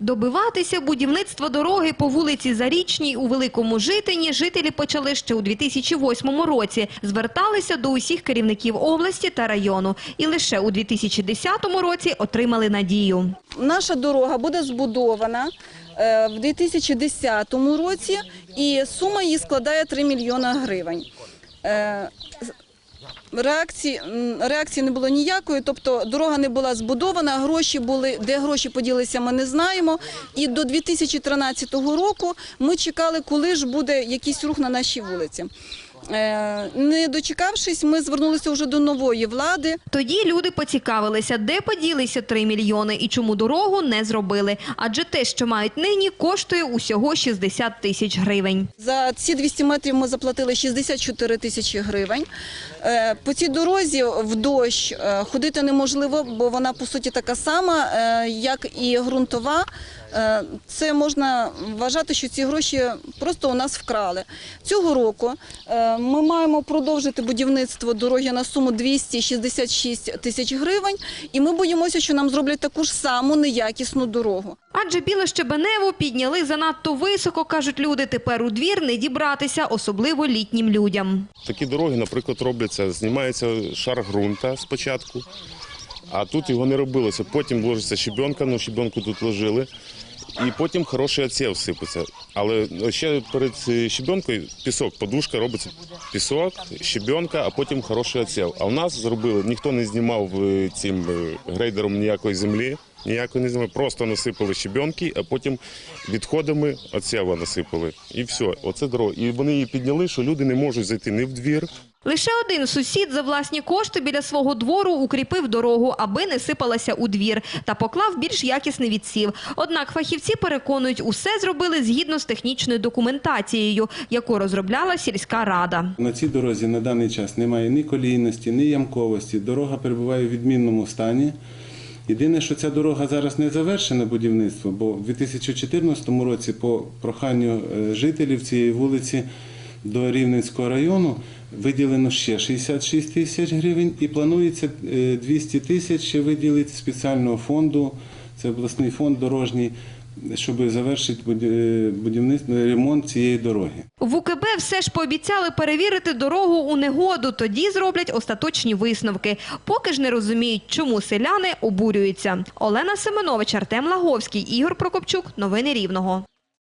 Добиватися будівництва дороги по вулиці Зарічній у Великому Житині жителі почали ще у 2008 році. Зверталися до усіх керівників області та району. І лише у 2010 році отримали надію. Наша дорога буде збудована е, в 2010 році, і сума її складає 3 мільйона гривень. Реакції, реакції не було ніякої, тобто дорога не була збудована, гроші були, де гроші поділися, ми не знаємо. І до 2013 року ми чекали, коли ж буде якийсь рух на нашій вулиці. Е, Не дочекавшись, ми звернулися вже до нової влади. Тоді люди поцікавилися, де поділися 3 мільйони і чому дорогу не зробили. Адже те, що мають нині, коштує усього 60 тисяч гривень. За ці 200 метрів ми заплатили 64 тисячі гривень. Е, По цій дорозі в дощ е, ходити неможливо, бо вона по суті така сама, як і ґрунтова. Е, Це можна вважати, що ці гроші просто у нас вкрали. Цього року е, ми маємо продовжити будівництво дороги на суму 266 тисяч гривень, і ми боїмося, що нам зроблять таку ж саму неякісну дорогу. Адже біле щебенево підняли занадто високо, кажуть люди. Тепер у двір не дібратися, особливо літнім людям. Такі дороги, наприклад, робляться, знімається шар ґрунта спочатку, а тут його не робилося. Потім ложиться щебенка, ну щебенку тут ложили, і потім хороший оцев сипеться. Але ще перед е, щебенкою пісок, подушка робиться пісок, щебенка, а потім хороший оцев. А у нас зробили, ніхто не знімав е, цим е, грейдером ніякої землі. Ніякої не знімали, просто насипали щебенки, а потім відходами оцева насипали. І все, оце дорога. І вони її підняли, що люди не можуть зайти ні в двір, Лише один сусід за власні кошти біля свого двору укріпив дорогу, аби не сипалася у двір, та поклав більш якісний відсів. Однак фахівці переконують, усе зробили згідно з технічною документацією, яку розробляла сільська рада. На цій дорозі на даний час немає ні колійності, ні ямковості. Дорога перебуває в відмінному стані. Єдине, що ця дорога зараз не завершена будівництво, бо в 2014 році по проханню е, жителів цієї вулиці до Рівненського району виділено ще 66 тисяч гривень і планується е, 200 тисяч ще виділити спеціального фонду, це обласний фонд дорожній, щоб завершити буді- будівництво ремонт цієї дороги. В УКБ все ж пообіцяли перевірити дорогу у негоду, тоді зроблять остаточні висновки. Поки ж не розуміють, чому селяни обурюються. Олена Семенович, Артем Лаговський, Ігор Прокопчук. Новини Рівного.